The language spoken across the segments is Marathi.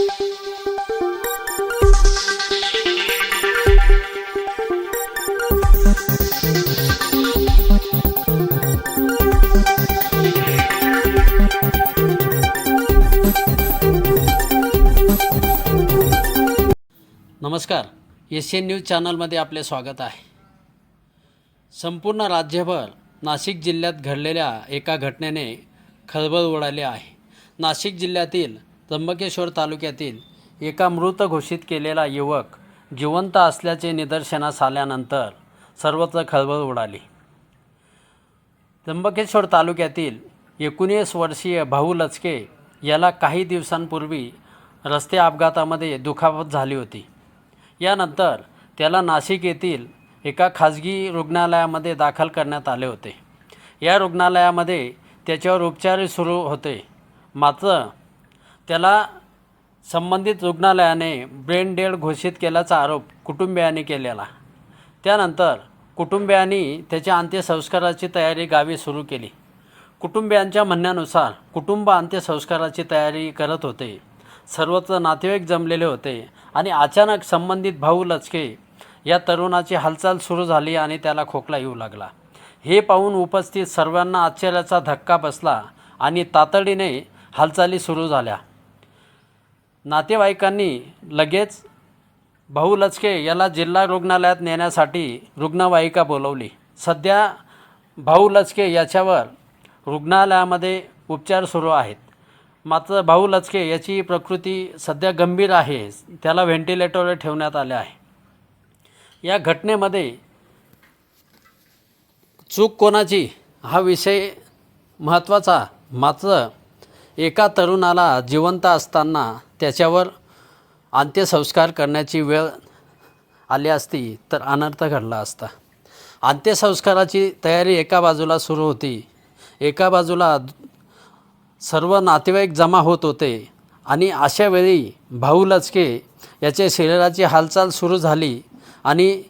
नमस्कार. एशियन न्यूज चॅनलमध्ये आपले स्वागत आहे. संपूर्ण राज्यभर नाशिक जिल्ह्यात घडलेल्या एका घटनेने खळबळ उडाली आहे. नाशिक जिल्ह्यातील त्र्यंबकेश्वर तालुक्यातील एका मृत घोषित केलेला युवक जिवंत असल्याचे निदर्शनास आल्यानंतर सर्वत्र खळबळ उडाली. त्र्यंबकेश्वर तालुक्यातील एकोणीस वर्षीय भाऊ लचके याला काही दिवसांपूर्वी रस्ते अपघातामध्ये दुखापत झाली होती. यानंतर त्याला नाशिक येथील एका खाजगी रुग्णालयामध्ये दाखल करण्यात आले होते. या रुग्णालयामध्ये त्याच्यावर उपचार सुरू होते. मात्र त्याला संबंधित रुग्णालयाने ब्रेन डेड घोषित केल्याचा आरोप कुटुंबियांनी केलेला. त्यानंतर कुटुंबियांनी त्याच्या अंत्यसंस्काराची तयारी गावी सुरू केली. कुटुंबियांच्या म्हणण्यानुसार कुटुंब अंत्यसंस्काराची तयारी करत होते. सर्वत्र नातेवाईक जमलेले होते आणि अचानक संबंधित भाऊ लचके या तरुणाची हालचाल सुरू झाली आणि त्याला खोकला येऊ लागला. हे पाहून उपस्थित सर्वांना आश्चर्याचा धक्का बसला आणि तातडीने हालचाली सुरू झाल्या. नातेवाईकांनी लगेच भाऊ लचके याला जिल्हा रुग्णालयात नेण्यासाठी रुग्णवाहिका बोलवली. सध्या भाऊ लचके याच्यावर रुग्णालयामध्ये उपचार सुरू आहेत. मात्र भाऊ लचके याची प्रकृती सध्या गंभीर आहे. त्याला व्हेंटिलेटरवर ठेवण्यात आले आहे. या घटनेमध्ये चूक कोणाची? हा विषय महत्त्वाचा. मात्र एका तरुणाला जिवंत असताना त्याच्यावर अंत्यसंस्कार करण्याची वेळ आली असती तर अनर्थ घडला असता. अंत्यसंस्काराची तयारी एका बाजूला सुरू होती. एका बाजूला सर्व नातेवाईक जमा होत होते आणि अशा वेळी भाऊ लचके याचे शरीराची हालचाल सुरू झाली आणि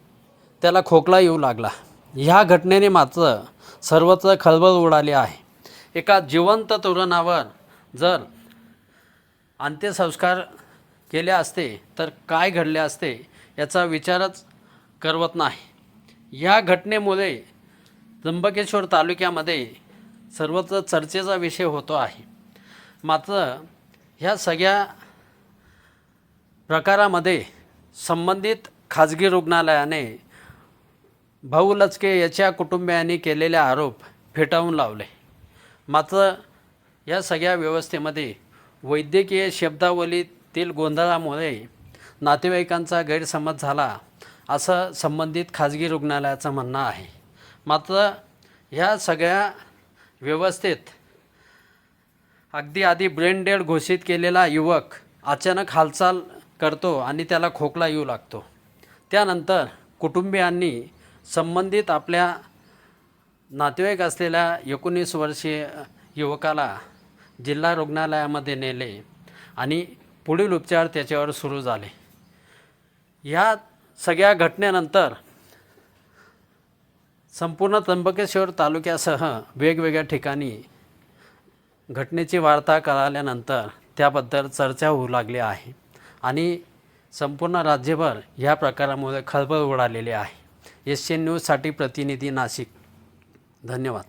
त्याला खोकला येऊ लागला. ह्या घटनेने मात्र सर्वत्र खळबळ उडाली आहे. एका जिवंत तरुणावर जर अंत्यसंस्कार केले असते तर काय घडले असते याचा विचारच करवत नाही. या घटनेमुळे त्र्यंबकेश्वर तालुक्यामध्ये सर्वत्र चर्चेचा विषय होतो आहे. मात्र ह्या सगळ्या प्रकारामध्ये संबंधित खाजगी रुग्णालयाने भाऊ लचके याच्या कुटुंबियांनी केलेले आरोप फेटाळून लावले. मात्र या सगळ्या व्यवस्थेमध्ये वैद्यकीय शब्दावलीतील गोंधळामुळे नातेवाईकांचा गैरसमज झाला असं संबंधित खाजगी रुग्णालयाचं म्हणणं आहे. मात्र ह्या सगळ्या व्यवस्थेत अगदी आधी ब्रेन डेड घोषित केलेला युवक अचानक हालचाल करतो आणि त्याला खोकला येऊ लागतो. त्यानंतर कुटुंबियांनी संबंधित आपल्या नातेवाईक असलेल्या एकोणीस वर्षीय युवकाला जिल्हा रुग्णालयामध्ये नेले आणि पुढील उपचार त्याच्यावर सुरू झाले. ह्या सगळ्या घटनेनंतर संपूर्ण त्र्यंबकेश्वर तालुक्यासह वेगवेगळ्या ठिकाणी घटनेची वार्ता कळाल्यानंतर त्याबद्दल चर्चा होऊ लागली आहे आणि संपूर्ण राज्यभर ह्या प्रकारामुळे खळबळ उडालेली आहे. एस एन न्यूजसाठी प्रतिनिधी नाशिक. धन्यवाद.